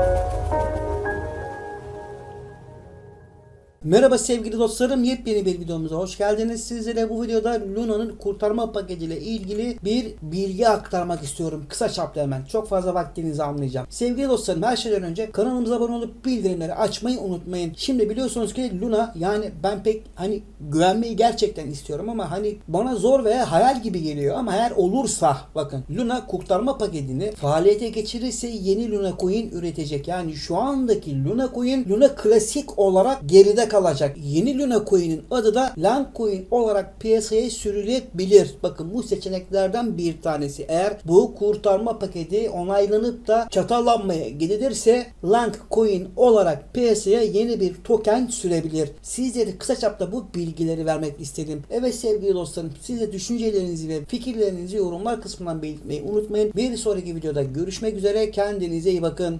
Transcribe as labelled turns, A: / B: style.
A: Thank you. Merhaba sevgili dostlarım yepyeni bir videomuza hoş geldiniz. Sizlere bu videoda Luna'nın kurtarma paketiyle ilgili bir bilgi aktarmak istiyorum. Kısa çaplı hemen. Çok fazla vaktinizi almayacağım. Sevgili dostlarım her şeyden önce kanalımıza abone olup bildirimleri açmayı unutmayın. Şimdi biliyorsunuz ki Luna yani ben pek hani güvenmeyi gerçekten istiyorum ama hani bana zor veya hayal gibi geliyor ama eğer olursa bakın Luna kurtarma paketini faaliyete geçirirse yeni Luna Coin üretecek. Yani şu andaki Luna Coin Luna klasik olarak geride kalacak. Yeni Luna Coin'in adı da Lang Coin olarak piyasaya sürülebilir. Bakın bu seçeneklerden bir tanesi. Eğer bu kurtarma paketi onaylanıp da çatallanmaya gidilirse Lang Coin olarak piyasaya yeni bir token sürebilir. Sizlere kısa çapta bu bilgileri vermek istedim. Evet sevgili dostlarım siz de düşüncelerinizi ve fikirlerinizi yorumlar kısmından belirtmeyi unutmayın. Bir sonraki videoda görüşmek üzere. Kendinize iyi bakın.